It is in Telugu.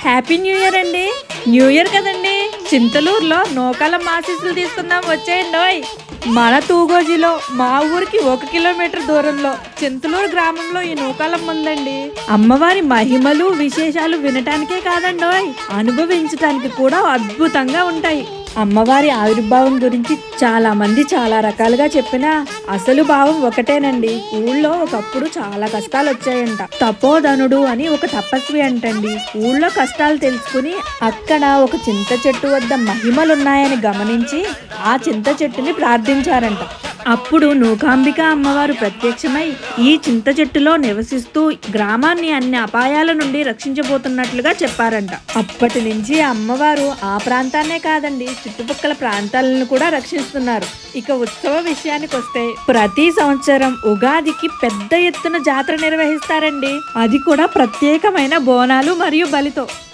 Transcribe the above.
హ్యాపీ న్యూ ఇయర్ అండి. న్యూ ఇయర్ కదండి. చింతలూరులో నూకాల ఆశీస్సులు తీసుకుందాం వచ్చేయండి మన తూగోజిలో మా ఊరికి ఒక కిలోమీటర్ దూరంలో చింతలూరు గ్రామంలో ఈ నూకాలం ఉందండి. అమ్మవారి మహిమలు విశేషాలు వినటానికే కాదండోయ్ అనుభవించటానికి కూడా అద్భుతంగా ఉంటాయి. అమ్మవారి ఆవిర్భావం గురించి చాలా మంది చాలా రకాలుగా చెప్పినా అసలు భావం ఒకటేనండి. ఊళ్ళో ఒకప్పుడు చాలా కష్టాలు వచ్చాయంట తపోధనుడు అని ఒక తపస్వి అంటండి. ఊళ్ళో కష్టాలు తెలుసుకుని అక్కడ ఒక చింత చెట్టు వద్ద మహిమలున్నాయని గమనించి ఆ చింత చెట్టుని ప్రార్థించారంట. అప్పుడు నూకాంబిక అమ్మవారు ప్రత్యక్షమై ఈ చింత చెట్టులో నివసిస్తూ గ్రామాన్ని అన్ని అపాయాల నుండి రక్షించబోతున్నట్లుగా చెప్పారంట. అప్పటి నుంచి అమ్మవారు ఆ ప్రాంతాన్నే కాదండి చుట్టుపక్కల ప్రాంతాలను కూడా రక్షిస్తున్నారు. ఇక ఉత్సవ విషయానికి వస్తే ప్రతి సంవత్సరం ఉగాదికి పెద్ద ఎత్తున జాతర నిర్వహిస్తారండి. అది కూడా ప్రత్యేకమైన బోనాలు మరియు బలితో.